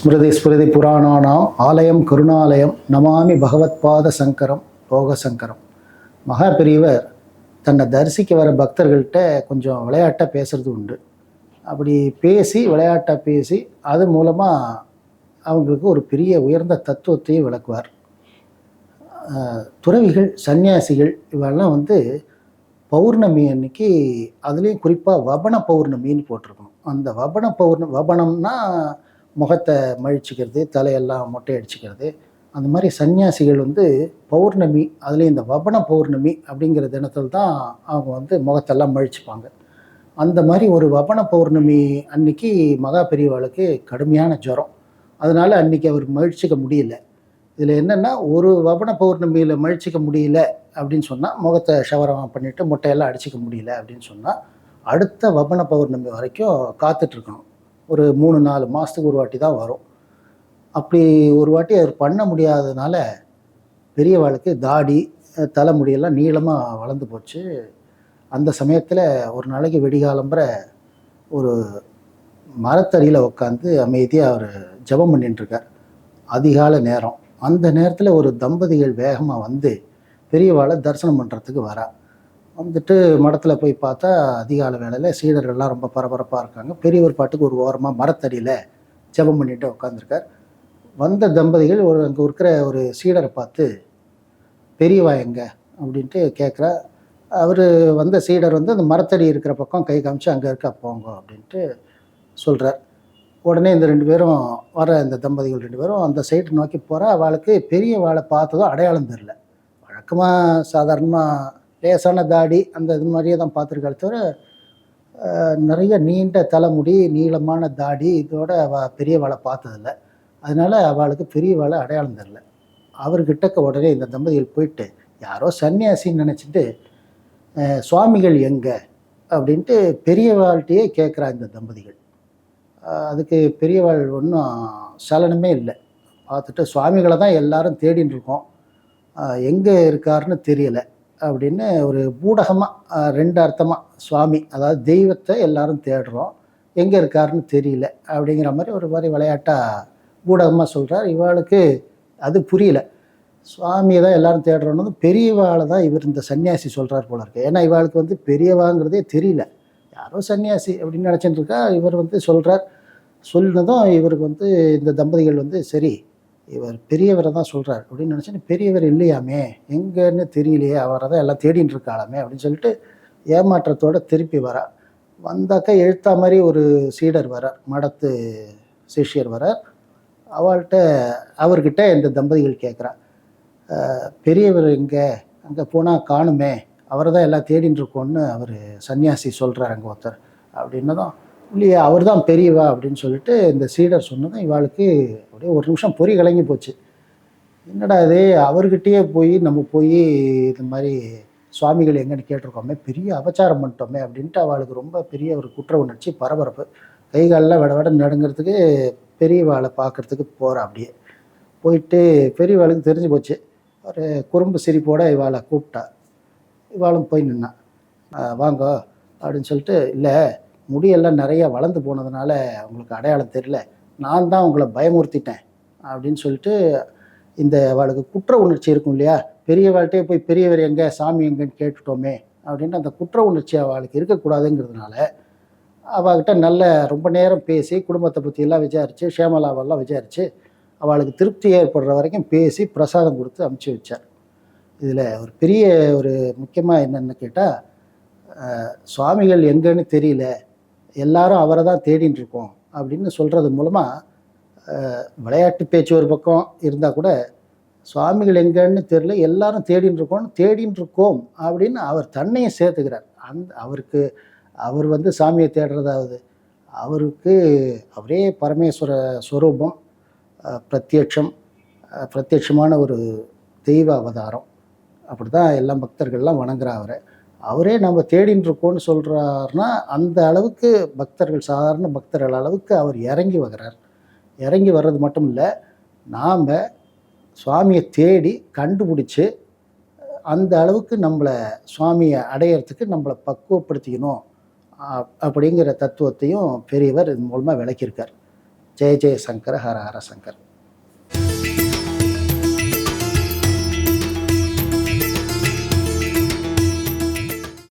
ஸ்மிருதி ஸ்மிருதி புராணானாம். ஆலயம் கருணாலயம் நமாமி பகவத்பாத சங்கரம் லோக சங்கரம். மகா பெரியவர் தன்னை தரிசிக்க வர பக்தர்கள்ட்ட கொஞ்சம் விளையாட்டாக பேசுறது உண்டு. அப்படி பேசி விளையாட்டாக பேசி அது மூலமாக அவங்களுக்கு ஒரு பெரிய உயர்ந்த தத்துவத்தையும் விளக்குவார். துறவிகள் சன்னியாசிகள் இவெல்லாம் வந்து பௌர்ணமி அன்னைக்கு அதுலேயும் குறிப்பாக வபன பௌர்ணமின்னு போட்டிருக்கணும். அந்த வபன பௌர்ண வபனம்னா முகத்தை மழிச்சிக்கிறது தலையெல்லாம் மொட்டை அடிச்சுக்கிறது அந்த மாதிரி சன்னியாசிகள் வந்து பௌர்ணமி அதுலேயும் இந்த வபன பௌர்ணமி அப்படிங்கிற தினத்தில் தான் அவங்க வந்து முகத்தெல்லாம் மழிச்சுப்பாங்க அந்த மாதிரி ஒரு வபன பௌர்ணமி அன்னைக்கு மகா பெரியவாளுக்கு கடுமையான ஜுரம். அதனால் அன்னைக்கு அவர் மழிச்சிக்க முடியல. இதில் என்னென்னா ஒரு வபன பௌர்ணமியில் மழிச்சிக்க முடியல அப்படின்னு சொன்னால் முகத்தை ஷவரம் பண்ணிவிட்டு முட்டையெல்லாம் அடிச்சிக்க முடியல அப்படின்னு சொன்னால் அடுத்த வபன பௌர்ணமி வரைக்கும் காத்துட்ருக்கணும் ஒரு மூணு நாலு மாதத்துக்கு ஒரு வாட்டி தான் வரும். அப்படி ஒரு வாட்டி அவர் பண்ண முடியாததுனால பெரியவாளுக்கு தாடி தலைமுடியெல்லாம் நீளமாக வளர்ந்து போச்சு. அந்த சமயத்தில் ஒரு நாளைக்கு வெடிகாலம்புற ஒரு மரத்தடியில் உட்காந்து அமைதியாக அவர் ஜெபம் பண்ணிட்டுருக்கார் அதிகால நேரம். அந்த நேரத்தில் ஒரு தம்பதிகள் வேகமாக வந்து பெரியவாளை தரிசனம் பண்ணுறதுக்கு வரா. வந்துட்டு மடத்தில் போய் பார்த்தா அதிகால வேலையில் சீடர்கள்லாம் ரொம்ப பரபரப்பாக இருக்காங்க. பெரியவர் பாட்டுக்கு ஒரு ஓரமாக மரத்தடியில் ஜெபம் பண்ணிட்டு உட்காந்துருக்கார் வந்த தம்பதிகள் ஒரு அங்கே இருக்கிற ஒரு சீடரை பார்த்து பெரியவா எங்க? அப்படின்ட்டு கேட்குறா அவர் வந்த சீடர் வந்து அந்த மரத்தடி இருக்கிற பக்கம் கை காமிச்சு அங்கே இருக்க போங்க அப்படின்ட்டு சொல்கிறார் உடனே இந்த ரெண்டு பேரும் வர இந்த தம்பதிகள் ரெண்டு பேரும் அந்த சைடு நோக்கி போகிற அவளுக்கு பெரிய வாழை பார்த்ததும் அடையாளம் தெரில வழக்கமாக சாதாரணமாக லேசான தாடி அந்த இது மாதிரியே தான் பார்த்துருக்காரு தவிர நிறைய நீண்ட தலைமுடி நீளமான தாடி இதோட அவ பெரிய வாழை பார்த்ததில்ல. அதனால அவளுக்கு பெரிய வாழை அடையாளம் தெரில அவர்கிட்டக்க உடனே இந்த தம்பதிகள் போயிட்டு யாரோ சன்னியாசின்னு நினச்சிட்டு சுவாமிகள் எங்கே? அப்படின்ட்டு பெரியவாழ்கிட்டையே கேட்குறா இந்த தம்பதிகள். அதுக்கு பெரியவாள் ஒன்றும் சலனமே இல்லை. பார்த்துட்டு சுவாமிகளை தான் எல்லாரும் தேடின்னு இருக்கோம். எங்கே இருக்காருன்னு தெரியலை. அப்படின்னு ஒரு பூடகமாக ரெண்டு அர்த்தமாக சுவாமி அதாவது தெய்வத்தை எல்லாரும் தேடுறோம். எங்கே இருக்காருன்னு தெரியல அப்படிங்கிற மாதிரி ஒரு மாதிரி விளையாட்டாக பூடகமாக சொல்கிறார் இவளுக்கு அது புரியல. சுவாமியை தான் எல்லாரும் தேடுறோன்னு பெரியவாளை தான் இவர் இந்த சன்னியாசி சொல்கிறார் போல இருக்கு. ஏன்னா இவாளுக்கு வந்து பெரியவாங்கிறதே தெரியல. யாரோ சன்னியாசி அப்படின்னு நினச்சிட்டு இருக்கா இவர் வந்து சொல்கிறார் சொன்னதும் இவருக்கு வந்து இந்த தம்பதிகள் வந்து சரி இவர் பெரியவரை தான் சொல்கிறார் அப்படின்னு நினச்சி பெரியவர் இல்லையாமே? எங்கன்னு தெரியலையே அவரை தான் எல்லாம் தேடின்னு இருக்காளாமே? அப்படின்னு சொல்லிட்டு ஏமாற்றத்தோடு திருப்பி வரா வந்தாக்கா எழுத்தா மாதிரி ஒரு சீடர் வரார் மடத்து சிஷ்யர் வரார். அவள்கிட்ட அவர்கிட்ட இந்த தம்பதிகள் கேட்குறா பெரியவர் இங்கே அங்கே போனால் காணுமே? அவரை தான் எல்லாம் தேடின்னு இருக்கோன்னு அவர் சன்னியாசி சொல்கிறார் அங்கே ஒருத்தர். அப்படின்னதும் இல்லையே அவர் தான் பெரியவா அப்படின்னு சொல்லிட்டு இந்த சீடர் சொன்னதும் இவாளுக்கு அப்படியே ஒரு நிமிஷம் பொறி கலங்கி போச்சு. என்னடா இது? அவர்கிட்டயே போய் நம்ம போய் இந்த மாதிரி சுவாமிகள் எங்கன்னு கேட்டிருக்கோமே பெரிய அபச்சாரம் பண்ணிட்டோமே அப்படின்ட்டு அவளுக்கு ரொம்ப பெரிய ஒரு குற்ற உணர்ச்சி பரபரப்பு. கை காலெல்லாம் விட விட நடுங்கிறதுக்கு பெரியவாளை பார்க்கறதுக்கு போகிறா அப்படியே. போயிட்டு பெரியவாளுக்கு தெரிஞ்சு போச்சு. ஒரு குறும்பு சிரிப்போட இவாளை கூப்பிட்டா. இவாளும் போய் நின்னான் வாங்கோ வாங்க அப்படின்னு சொல்லிட்டு இல்லை முடியெல்லாம் நிறைய வளர்ந்து போனதுனால அவங்களுக்கு அடையாளம் தெரியல. நான் தான் உங்களை பயமுறுத்திட்டேன் அப்படின்னு சொல்லிட்டு இந்த அவளுக்கு குற்ற உணர்ச்சி இருக்கும் இல்லையா? பெரியவாழ்கிட்டே போய் பெரியவர் எங்கே? சாமி எங்கன்னு கேட்டுட்டோமே அப்படின்ட்டு அந்த குற்ற உணர்ச்சி அவளுக்கு இருக்கக்கூடாதுங்கிறதுனால அவகிட்ட நல்ல ரொம்ப நேரம் பேசி குடும்பத்தை பற்றியெல்லாம் விசாரித்து ஷேமலாவெல்லாம் விசாரித்து அவளுக்கு திருப்தி ஏற்படுற வரைக்கும் பேசி பிரசாதம் கொடுத்து அமுச்சு வச்சார். இதில் ஒரு பெரிய ஒரு முக்கியமாக என்னென்னு கேட்டால் சுவாமிகள் எங்கன்னு தெரியல. எல்லாரும் அவரை தான் தேடின்னு இருக்கோம் அப்படின்னு சொல்கிறது மூலமாக விளையாட்டு பேச்சு ஒரு பக்கம் இருந்தால் கூட சுவாமிகள் எங்கன்னு தெரியல எல்லாரும் தேடின்னு இருக்கோம் தேடின்னு இருக்கோம் அப்படின்னு அவர் தன்னையும் சேர்த்துக்கிறார். அந் அவருக்கு அவர் வந்து சாமியை தேடுறதாவது அவருக்கு அவரே பரமேஸ்வர ஸ்வரூபம் பிரத்யட்சம் பிரத்யட்சமான ஒரு தெய்வ அவதாரம் அப்படி தான் எல்லா பக்தர்கள்லாம் வணங்குறா அவரை. அவரே நம்ம தேடின்னு இருக்கோம்னு சொல்கிறாருன்னா அந்த அளவுக்கு பக்தர்கள் சாதாரண பக்தர்கள் அளவுக்கு அவர் இறங்கி வர்றார். இறங்கி வர்றது மட்டும் இல்லை நாம் சுவாமியை தேடி கண்டுபிடிச்சி அந்த அளவுக்கு நம்மளை சுவாமியை அடையிறதுக்கு நம்மளை பக்குவப்படுத்திக்கணும் அப்படிங்கிற தத்துவத்தையும் பெரியவர் இது மூலமாக விளக்கியிருக்கார். ஜெய ஜெய சங்கர் ஹர ஹர சங்கர்.